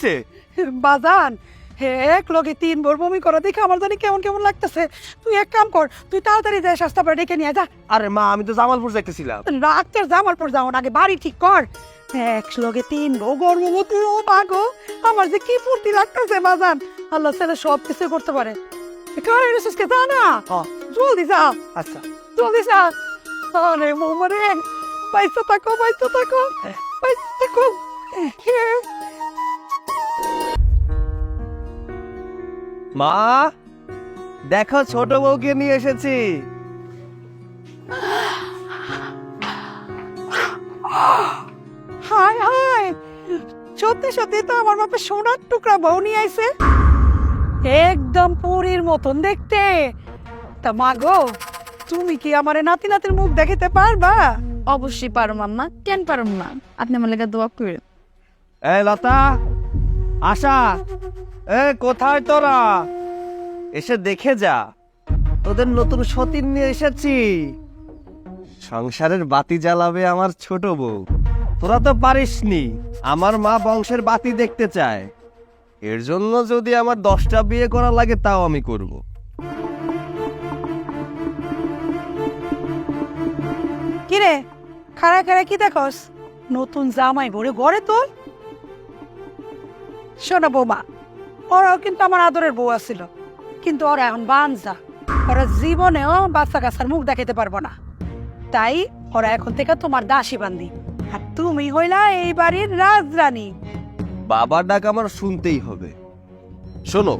হয়েছে বাজান হে এক লগে তিন বোর বমি করা দেখে আমার জানি কেমন কেমন লাগতেছে। তুই এক কাম কর তুই তাড়াতাড়ি যাই সস্তা করে ডেকে নিয়ে যা। আরে মা আমি তো জামালপুর যাইতেছিলাম। রাতের জামার পর যাও আগে বাড়ি ঠিক কর। এক লগে তিন বউ গর্ভবতী ও মাগো আমার যে কি ফুর্তি লাগতেছে বাজান। আল্লাহ ছেলে সব কিছু করতে পারে। কারে রেসিসকে যা না? হ্যাঁ। জলদি যা। আচ্ছা। জলদি যা। আরে মোমরে পয়সা থাকো পয়সা থাকো পয়সা থাকো। মা দেখো ছোট বউকে নিয়ে এসেছি। হায় হায় সত্যি সত্যি তো আমার বাপে সোনার টুকরা বউ নিয়ে আইছে। একদম পুরীর মতন দেখতে। তা মা গো তুমি কি আমার নাতি নাতির মুখ দেখাতে পারবা? অবশ্যই পারো মাম্মা কেন পারো না? আপনি আমার লেগে দোয়া করেন। এ লতা আশা কোথায় তোরা? এসে দেখে যা। তোদের নতুন সতীন নিয়ে এসেছি। সংসারের বাতি জ্বালাবে আমার ছোট বউ। তোরা তো পারিসনি, আমার মা বংশের বাতি দেখতে চায়। এর জন্য যদি আমার দশটা বিয়ে করা লাগে, তাও আমি করব। কিরে খাড়া খাড়া কি দেখস? নতুন জামাই ভরে ঘরে তোর? শোনো বৌমা ওরাও কিন্তু আমার আদরের বউ আছিল। কিন্তু ওরা এখন বানজা ওরা জীবনেও বাচ্চা কাচ্চার মুখ দেখাতে পারব না। তাই ওরা এখন থেকে তোমার দাসী বান্দি। আর তুমি হইলা এই বাড়ির রাজরানী। বাবার ডাক আমার শুনতেই হবে। শোনো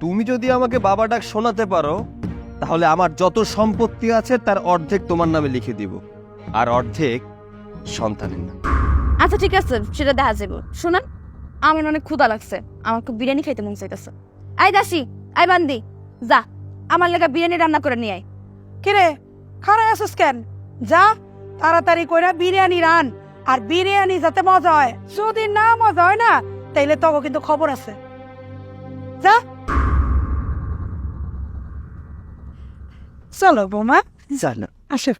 তুমি যদি আমাকে বাবা ডাক শোনাতে পারো তাহলে আমার যত সম্পত্তি আছে তার অর্ধেক তোমার নামে লিখে দিব। আর অর্ধেক সন্তানের নামে। আচ্ছা ঠিক আছে সেটা দেখা যাবে শুনেন। আমার অনেক ক্ষুধা লাগছে। আমার খুব বিরিয়ানি খাইতে মন চাইতেছে। আই দাসি আই বান্দি যা আমার লেগে বিরিয়ানি রান্না করে নিয়ে আয়। কিরে খারাপ আছিস কেন? যা তাড়াতাড়ি কইরা বিরিয়ানি রান আর বিরিয়ানি যাতে মজা হয়। যদি না মজা হয় না তাইলে তখন কিন্তু খবর আছে। যা। চলো বৌমা। জানো আসে।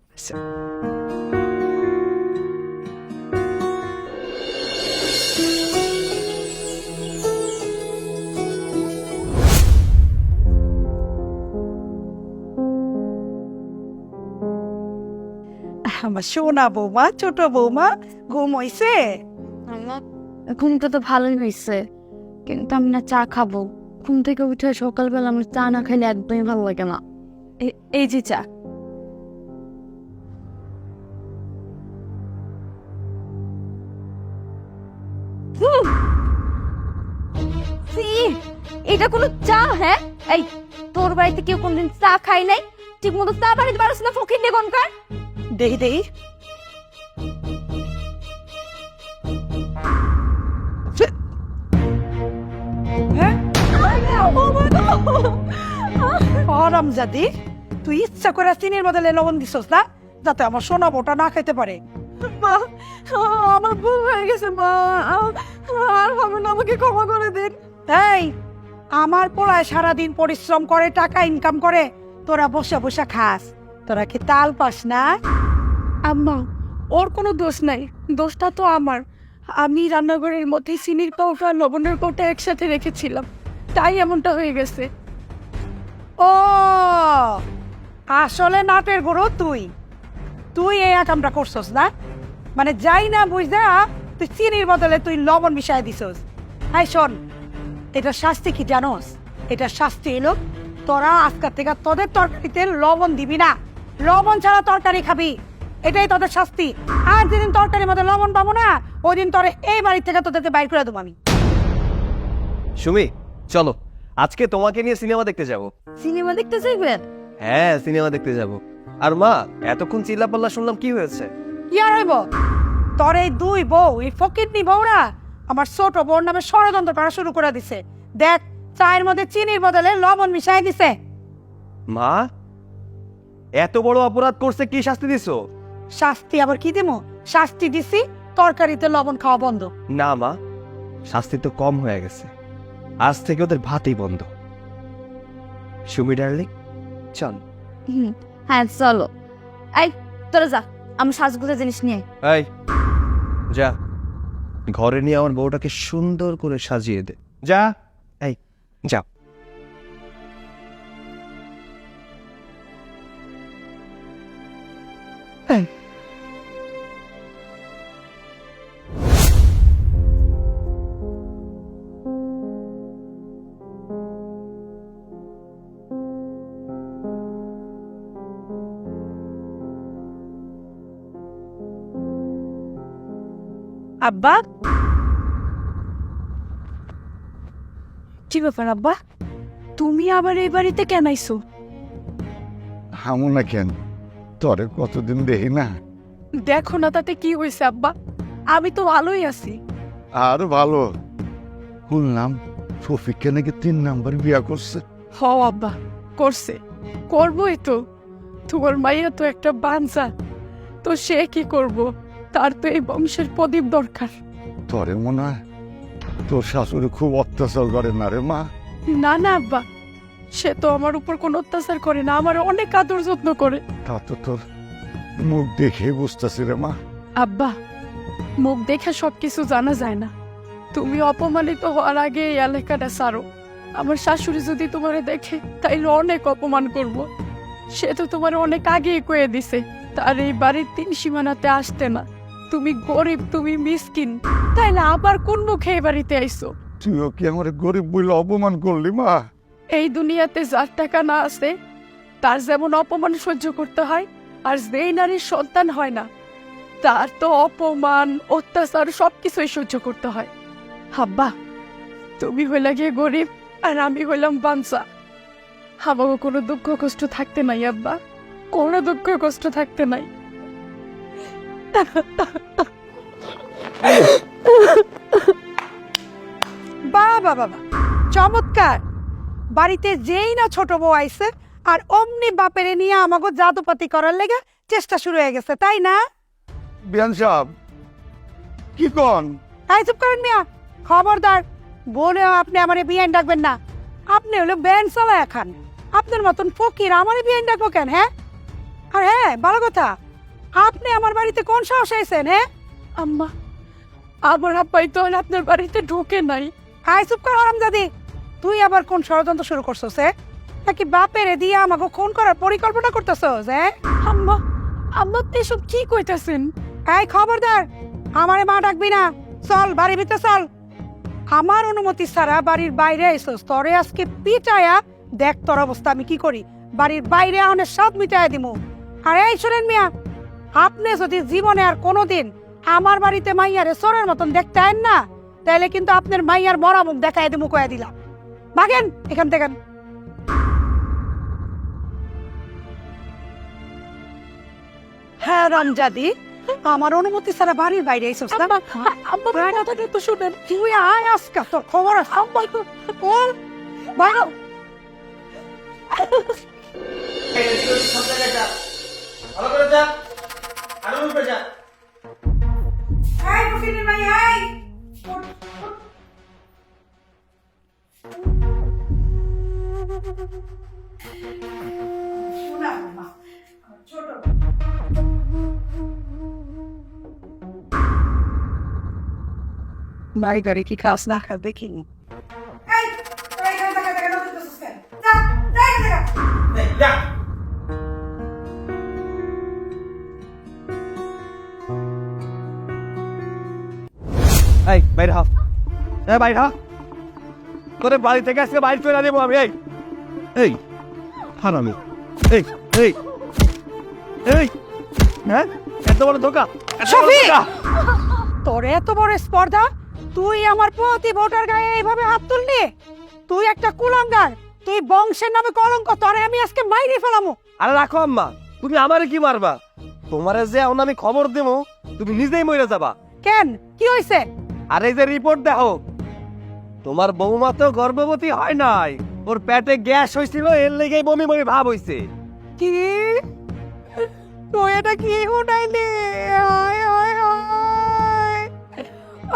আমার সোনা বৌমা ছোট বৌমা ঘুম হইছে? ঘুমটা তো ভালোই হয়েছে কিন্তু আমি না চা খাব। ঘুম থেকে উঠে সকালবেলা আমার চা না খাইলে একদমই ভালো লাগে না। এই যে চা। এটা কোনো চা হ্যাঁ? এই তোর বাড়িতে কেউ কোনদিন চা খাই নাই? ঠিক মতো চা বাড়িতে পারছ না ফকির নেগনকার দেহি দেহি। আরাম জাদি তুই ইচ্ছা করে চিনির বদলে লবণ দিছস না? যাতে আমার সোনা বোটা না খাইতে পারে। মা আমার ভুল হয়ে গেছে মা। আর হবে না আমাকে ক্ষমা করে দিন। এই আমার পোড়ায় সারাদিন পরিশ্রম করে টাকা ইনকাম করে তোরা বসে বসে খাস। তোরা কি তাল পাস না? আম্মা ওর কোনো দোষ নাই। দোষটা তো আমার। আমি রান্নাঘরের মধ্যে চিনির আর লবণের কৌটা একসাথে রেখেছিলাম। তাই এমনটা হয়ে গেছে। ও আসলে নাটের গুরু তুই। তুই এই কামটা করছস না? মানে যাই না বুঝা তুই চিনির বদলে তুই লবণ মিশাই দিছস। হাই শোন এটা শাস্তি কি জানোস? এটা শাস্তি এলো তোরা আজকের থেকে তোদের তরকারিতে লবণ দিবি না। লবণ ছাড়া তরকারি খাবি। এটাই তোদের শাস্তি। আর যেদিন তরকারির মধ্যে লবণ পাবো না ওই দিন তোরে এই বাড়ি থেকে তোদেরকে বাইর করে দেবো আমি। সুমি চলো। আজকে তোমাকে নিয়ে সিনেমা দেখতে যাব। সিনেমা দেখতে চাইবেন হ্যাঁ সিনেমা দেখতে যাব। আর মা এতক্ষণ চিল্লা চিল্লাপাল্লা শুনলাম কি হয়েছে? কি আর হইব? তোর এই দুই বউ এই ফকিরনি বউরা আমার ছোট বউর নামে ষড়যন্ত্র করা শুরু করে দিছে। দেখ চায়ের মধ্যে চিনির বদলে লবণ মিশাই দিছে। মা এত বড় অপরাধ করছে কি শাস্তি দিছো? শাস্তি আবার কি দেবো শাস্তি দিছি তরকারিতে লবণ খাওয়া বন্ধ। না মা শাস্তি তো কম হয়ে গেছে। আজ থেকে ওদের ভাতই বন্ধ। সুমি ডার্লিং চল। হ্যাঁ চলো। এই তোরা যা আমি সাজগুজা জিনিস নিয়ে এই যা। ঘরে নিয়ে আমার বউটাকে সুন্দর করে সাজিয়ে দে। যা। এই যা আব্বা? কি ব্যাপার আব্বা? তুমি আবার এই বাড়িতে কেন আইছো? হামু না কেন? তরে কতদিন দেখি না। দেখো না তাতে কি হয়েছে আব্বা। আমি তো ভালোই আছি। আর ভালো। শুনলাম শফিককে নাকি তিন নাম্বার বিয়া করছে। হ আব্বা করছে। করবই তো। তোমার মাইয়া তো একটা বাঞ্চা। তো সে কি করব? তার তো এই বংশের প্রদীপ দরকার। তরে মনে হয় তোর শাশুড়ি খুব অত্যাচার করে না রে মা? না না আব্বা সে তো আমার উপর কোনো অত্যাচার করে না আমার অনেক আদর যত্ন করে। তা তো তোর মুখ দেখে বুঝতেছি রে মা। আব্বা মুখ দেখে সবকিছু জানা যায় না। তুমি অপমানিত হওয়ার আগে এই এলাকাটা সারো। আমার শাশুড়ি যদি তোমারে দেখে তাইলে অনেক অপমান করব। সে তো তোমার অনেক আগেই কয়ে দিছে তার এই বাড়ির তিন সীমানাতে আসতে না। তুমি গরিব তুমি মিসকিন তাইলে আবার কোন মুখে এই বাড়িতে আইসো? তুইও কি আমার গরিব বলে অপমান করলি মা? এই দুনিয়াতে যার টাকা না আছে তার যেমন অপমান সহ্য করতে হয় আর যেই নারীর সন্তান হয় না তার তো অপমান অত্যাচার সবকিছুই সহ্য করতে হয়। হাব্বা তুমি হইলা গিয়ে গরিব আর আমি হইলাম বাঞ্চা। আমাকে কোনো দুঃখ কষ্ট থাকতে নাই আব্বা। কোনো দুঃখ কষ্ট থাকতে নাই। বাবা বাবা চমৎকার। বাড়িতে যেই না ছোট বউ আইছে আর অমনি বাপেরে নিয়ে আমাকে জাদুপাতি করার লেগে চেষ্টা শুরু হয়ে গেছে তাই না? বিয়ান সাহেব কি কন? তাই চুপ করেন মিয়া। খবরদার বলেও আপনি আমারে বিয়ান ডাকবেন না। আপনি হলো ব্যান চালা খান। আপনার মতন ফকির আমারে বিয়ান ডাকবো কেন হ্যাঁ? আর হ্যাঁ ভালো কথা। আপনি আমার বাড়িতে কোন সাহস আইছেন হ্যাঁ? আম্মা আমার আব্বাই তো আপনার বাড়িতে ঢোকে নাই। হাই চুপ কর হারামজাদি। তুই আবার কোন ষড়যন্ত্র শুরু করছস হ্যাঁ? নাকি বাপের দিয়ে আমাকে খুন করার পরিকল্পনা করতেছস হ্যাঁ? আম্মা আম্মা আপনি সব কি কইতাছেন? এই খবরদার আমারে মা ডাকবি না। চল বাড়ির ভিতরে চল। আমার অনুমতি ছাড়া বাড়ির বাইরে এসোস তরে আজকে পিটায়া দেখ তোর অবস্থা আমি কি করি। বাড়ির বাইরে অনেক সব মিটায়া দিমু। আর এই শোনেন মিয়া আপনি যদি জীবনে আর কোনোদিন আমার বাড়িতে মাইয়ারে সোরের মতন দেখতে আইন না তাহলে কিন্তু আপনার মাইয়ার মরা মুখ দেখায় দিমু কয়া দিলাম ভাগেন এখান থেকে হ্যাঁ রমজাদি আমার অনুমতি ছাড়া বাড়ির বাইরে আম্মা কথাটা তো শুনেন তুই আয় আজকে তোর খবর আছে বল বাইরে ভালো করে যা আরও উপরে যা এই ফকিরের ভাই এই শোনা বাবা ছোট ভাই গাড়ি কি খাস না খা দেখিনি এই বাইরে হ তোরে বাড়ি থেকে আজকে বাইরে চলে দেবো আমি এই। এই হারামি। এই এই। এই হ্যাঁ? এত বড় ধোকা! তোর এত বড় স্পর্ধা? তুই আমার প্রতি ভোটার গায়ে এইভাবে হাত তুললি? তুই একটা কুলাঙ্গার তুই বংশের নামে কলঙ্ক তোরে আমি আজকে মাইরে ফেলামু। আরে রাখো আম্মা তুমি আমারে কি মারবা? তোমারে যে এখন আমি খবর দেবো তুমি নিজেই মরে যাবা। কেন? কি হয়েছে আর এই যে রিপোর্ট দেখো তোমার বৌমা তো গর্ভবতী হয় নাই। ওর পেটে গ্যাস হয়েছিল এর লেগেই বমি বমি ভাব হইছে। কি? তুই এটা কি উঠাইলি?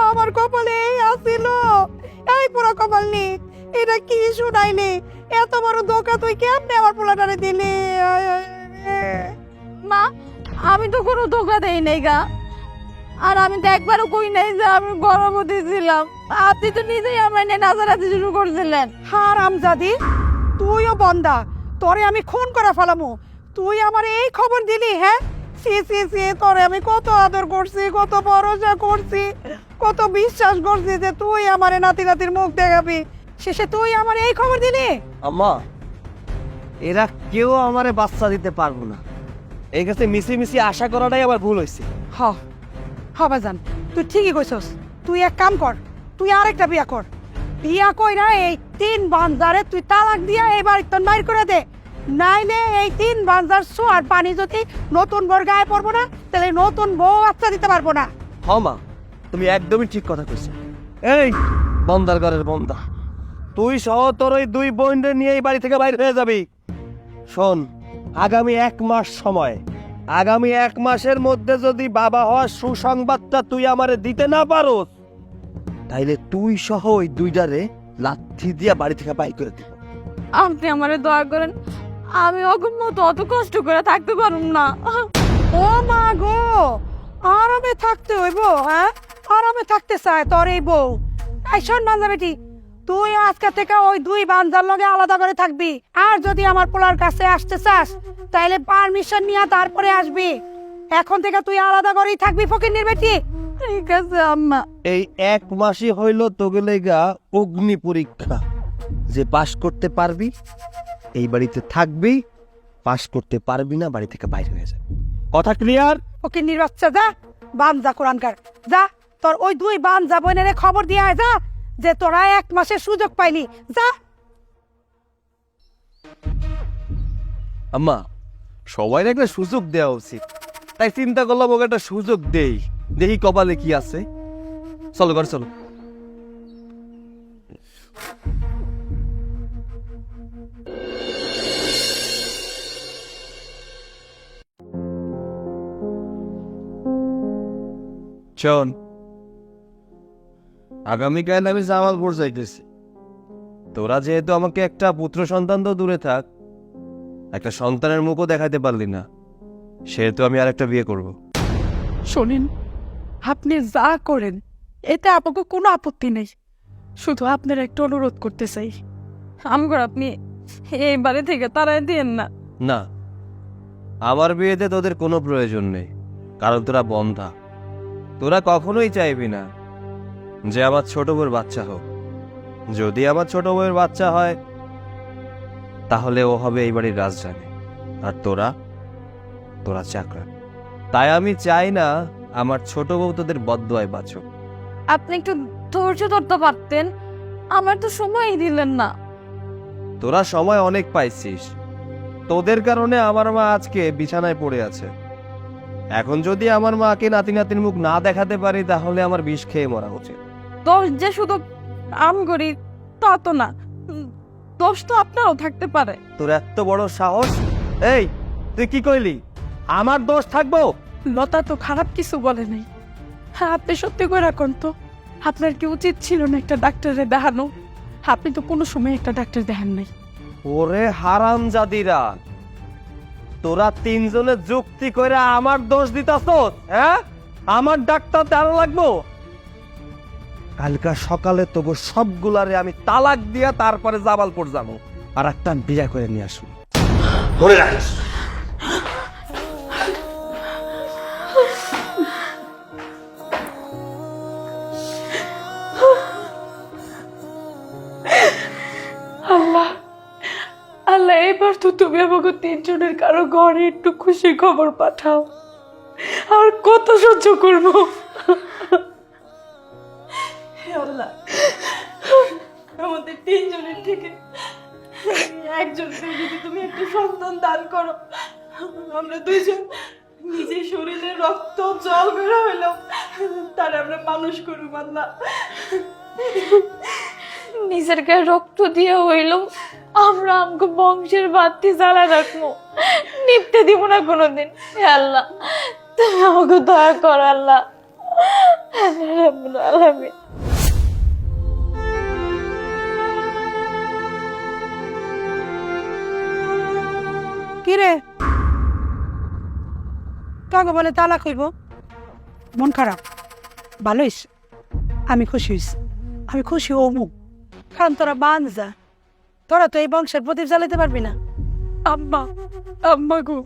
আমার কপালে এই আসিল এই পুরো কপাল নি। এটা কি শুনাইলি? এত বড় ধোকা তুই কেমনে আমার পোলাটারে দিলি? মা আমি তো কোনো ধোকা দেই নাই গা। আর আমি তো একবারও কই নাই যে আমি গর্ভবতী ছিলাম। আপনি তো নিজেই আমার নিয়ে নাচানাচি শুরু করছিলেন। হারাম জাদি তুইও বন্দা। তোরে আমি খুন করে ফেলামু। তুই আমার এই খবর দিলি হ্যাঁ? সি সি সি তোরে আমি কত আদর করছি কত ভরসা করছি কত বিশ্বাস করছি যে তুই আমার নাতি নাতির মুখ দেখাবি। শেষে তুই আমার এই খবর দিলি? আম্মা এরা কেউ আমারে বাচ্চা দিতে পারব না। এই কাছে মিশি মিশি আশা করাটাই আবার ভুল হয়েছে হ হবে জান তুই ঠিকই কইছস। তুই এক কাম কর, তুই আরেকটা বিয়া কর। বিয়া কইরা এই তিন বান্দারে তুই তালাক দিয়া এই বাড়ি তোর মাইর করে দে। নাইলে এই তিন বান্দার সোয়ার পানি যদি নতুন বর গায়ে পড়ব না, তাহলে নতুন বউ বাচ্চা দিতে পারব না। হ মা, তুমি একদমই ঠিক কথা কইছো। এই, বন্দার ঘরের বন্দা, তুই সহ তোর ওই দুই বোনরে নিয়ে এই বাড়ি থেকে বাইরে হয়ে যাবি। শোন, আগামী এক মাস সময় আগামী এক মাসের মধ্যে যদি বাবা হওয়ার সুসংবাদটা তুই আমারে দিতে না পারোস, তাইলে তুই সহ ওই দুইটারে লাথি দিয়া বাড়ি থেকে বাই করে দিব। আপনি আমারে দয়া করেন, আমি অগুন মতো অত কষ্ট করে থাকতে পারুম না। ও মা গো, আরামে থাকতে হইব হ্যাঁ? আরামে থাকতে চায় তোর এই বউ। এই শোন বান্ধা বেটি তুই আজকে থেকে ওই দুই বান্দার লগে আলাদা করে থাকবি। আর যদি আমার পোলার কাছে আসতে চাস তাইলে পারমিশন নিয়ে তারপরে আসবি। এখন থেকে তুই আলাদা করেই থাকবি ফকিন্নির বেটি। ঠিক আছে আম্মা। এই এক মাসই হইল তোকে লেগা অগ্নি পরীক্ষা। যে পাশ করতে পারবি এই বাড়িতে থাকবি পাশ করতে পারবি না বাড়ি থেকে বাইরে হয়ে যাবে। কথা ক্লিয়ার ফকিন্নির বাচ্চা যা। বান্দা কোরআনকার। যা তোর ওই দুই বান্দা বোনের খবর দিয়ে আয় যা। যে তোরা এক মাসের সুযোগ পাইলি। যা। আম্মা, সবাই একটা সুযোগ দেওয়া উচিত। তাই চিন্তা করলাম ওকে একটা সুযোগ দেই। দেখি কপালে কি আছে। চলো, ঘর চলো। শোন আগামীকাল আমি জামালপুর যাইতেছি। তোরা যেহেতু আমাকে একটা পুত্র সন্তান তো দূরে থাক একটা সন্তানের মুখও দেখাতে পারলি না সেহেতু আমি আর একটা বিয়ে করব। শোনেন আপনি যা করেন এতে আমাকে কোনো আপত্তি নেই। শুধু আপনার একটা অনুরোধ করতে চাই। আমগর আপনি এই বাড়ি থেকে তারাই দিয়েন না। না আমার বিয়েতে তোদের কোনো প্রয়োজন নেই কারণ তোরা বন্ধা। তোরা কখনোই চাইবি না। যে আমার ছোট বউর বাচ্চা হোক। যদি আমার ছোট বউয়ের বাচ্চা হয় তাহলে ও হবে এই বাড়ির রাজধানী। আর তোরা? তোরা চাকরা। তাই আমি চাই না আমার ছোট বউ তোদের বদয়ায় বাঁচুক। আপনি একটু ধৈর্য ধরতে পারতেন। আমার তো সময়ই দিলেন না। তোরা সময় অনেক পাইছিস। তোদের কারণে আমার মা আজকে বিছানায় পড়ে আছে। এখন যদি আমার মাকে নাতি নাতির মুখ না দেখাতে পারি তাহলে আমার বিষ খেয়ে মরা উচিত। দোষ যে শুধু আম আমগরি তা তো না। দোষ তো আপনারও থাকতে পারে। তোর এত বড় সাহস? এই তুই কি কইলি? আমার দোষ থাকব? লতা তো খারাপ কিছু বলে নাই। হ্যাঁ আপনি সত্যি করে রাখুন তো। আপনার কি উচিত ছিল না একটা ডাক্তারে দেখানো? আপনি তো কোনো সময় একটা ডাক্তার দেখান নাই। ওরে হারাম জাদিরা। তোরা তিনজনে যুক্তি করে আমার দোষ দিতাস হ্যাঁ? আমার ডাক্তার দেওয়া লাগবো। কালকা সকালে তবু সবগুলারে আমি তালাক দিয়া তারপরে জামালপুর যাব। আর একটা বিয়া করে নিয়ে আসব। ধরে রাখিস। আল্লাহ আল্লাহ এবার তো তুমি আমাকে তিনজনের কারও ঘরে একটু খুশি খবর পাঠাও। আর কত সহ্য করব? থেকে। একজনকে যদি তুমি একটা সন্তান দান করো, আমরা দুইজন নিজের শরীরে রক্ত, জল বেরো হইলাম তার আমরা মানুষ করুম আল্লাহ নিজের গায়ে রক্ত দিয়ে হইল আমরা আমগো বংশের বাতি জ্বালা রাখব। নিপতে দিব না কোনোদিন। আল্লাহ, তুমি আমাকে দয়া কর আল্লাহ রাব্বুল আলামিন। কিরে? কাগো বলে তালাক হইব মন খারাপ। ভালো হইছে। আমি খুশি হইছি। আমি খুশি হমু কারণ তোরা বানজা তোরা তো এই বংশের প্রদীপ জ্বালাতে পারবি না। আম্মা আম্মা গো।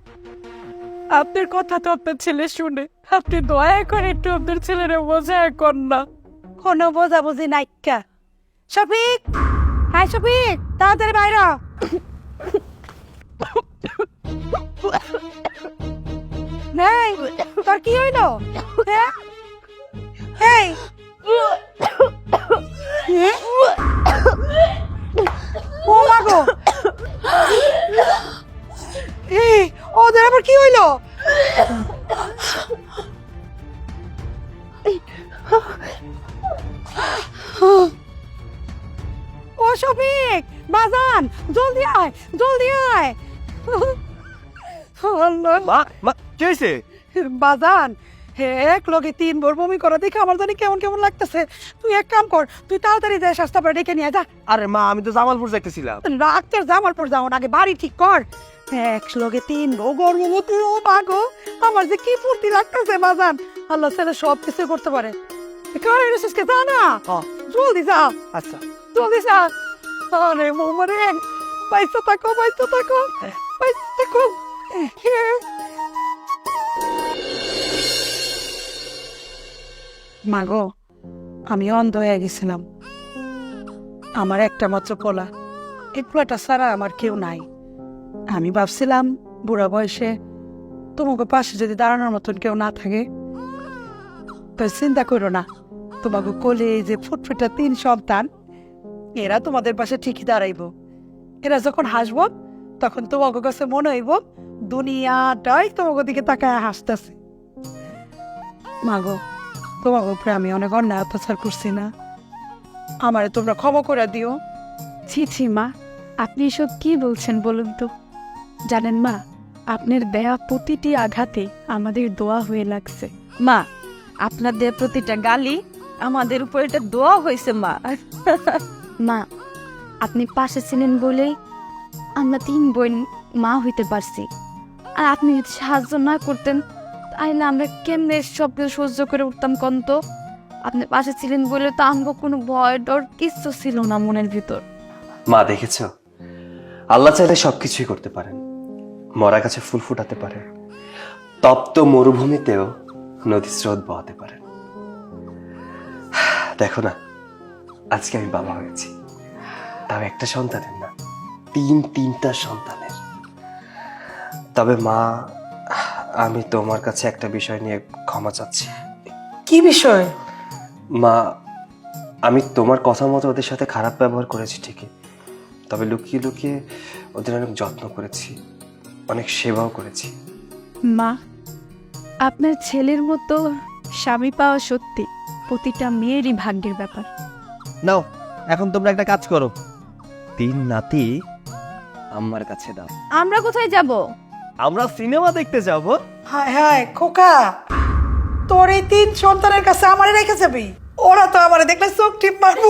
আপনার কথা তো আপনার ছেলে শুনে। আপনি দয়া করে একটু আপনার ছেলেরা বোঝায় কর না কোনো বোঝাবুঝি নাইকা শফিক! হাই শফিক! তাড়াতাড়ি বাইরা নেই তোর কি হইল? হ্যাঁ? এই? ও মাগো এই, ওদের আবার কি হইল? ও শফিক, বাজান, জলদি আয় জলদি আয়। আল্লাহ। মা মা কি হয়েছে বাজান হে এক লগে তিন বোর বমি করা দেখে আমার জানি কেমন কেমন লাগতেছে। তুই এক কাম কর তুই তাড়াতাড়ি যাই সস্তা করে ডেকে নিয়ে যা। আরে মা আমি তো জামালপুর যাইতেছিলাম। আগে বাড়ি ঠিক কর। এক লগে তিন বউ গর্ভবতী ও মাগো আমার যে কি ফুর্তি লাগতেছে বাজান। আল্লাহ ছেলে সব কিছু করতে পারে। কারে যা না। জলদি যা। আচ্ছা। জলদি যা। আরে মোমরে পয়সা থাকো পয়সা থাকো। পয়সা থাকো মাগো আমি অন্ধ হয়ে গেছিলাম। আমার একটা মাত্র পোলা। এই পোলাটা ছাড়া আমার কেউ নাই। আমি ভাবছিলাম, বুড়া বয়সে তোমাকে পাশে যদি দাঁড়ানোর মতন কেউ না থাকে তো চিন্তা করো না। তোমাকে কোলে যে ফুটফুটা তিন সন্তান, এরা তোমাদের পাশে ঠিকই দাঁড়াইব। এরা যখন হাসব তখন তোমাকে কাছে মনে হইব দুনিয়াটাই তোমাকে দিকে তাকায় হাসতেছে। মাগো তোমার উপরে আমি অনেক অন্যায় অত্যাচার করছি না। আমারে তোমরা ক্ষমা করে দিও। ছি ছি মা আপনি এসব কি বলছেন বলুন তো? জানেন মা আপনার দেয়া প্রতিটি আঘাতে আমাদের দোয়া হয়ে লাগছে। মা আপনাদের প্রতিটা গালি আমাদের উপর এটা দোয়া হয়েছে মা। মা আপনি পাশে ছিলেন বলেই আমরা তিন বোন মা হইতে পারছি। আর আপনি যদি সাহায্য না করতেন, তাহলে আমরা কেমনে সব সহ্য করে উঠতাম কন্ত আপনি পাশে ছিলেন বলে তো আমাকে কোনো ভয় ডর কিচ্ছু ছিল না মনের ভিতর। মা, দেখেছ? আল্লাহ চাইলে সবকিছুই করতে পারেন। মরা গাছে ফুল ফুটাতে পারেন। তপ্ত মরুভূমিতেও নদী স্রোত বহাতে পারেন। দেখো না, আজকে আমি বাবা হয়েছি। তাও একটা সন্তানের না তিন তিনটা সন্তানের। তবে মা আমি তোমার কাছে একটা বিষয় নিয়ে ক্ষমা চাচ্ছি। কি বিষয়? মা আমি তোমার কথা মতো ওদের সাথে খারাপ ব্যবহার করেছি ঠিকই। তবে লুকিয়ে লুকিয়ে ওদের অনেক যত্ন করেছি অনেক সেবাও করেছি। মা আপনার ছেলের মতো স্বামী পাওয়া সত্যি প্রতিটা মেয়েরই ভাগ্যের ব্যাপার। নাও এখন তোমরা একটা কাজ করো। তিন নাতি আমার কাছে দাও। আমরা কোথায় যাব? আমরা সিনেমা দেখতে যাব। হায় হায় খোকা! তোর এই তিন সন্তানের কাছে আমারে রেখে যাবি? ওরা তো আমারে দেখলে চোখ টিপ মারবো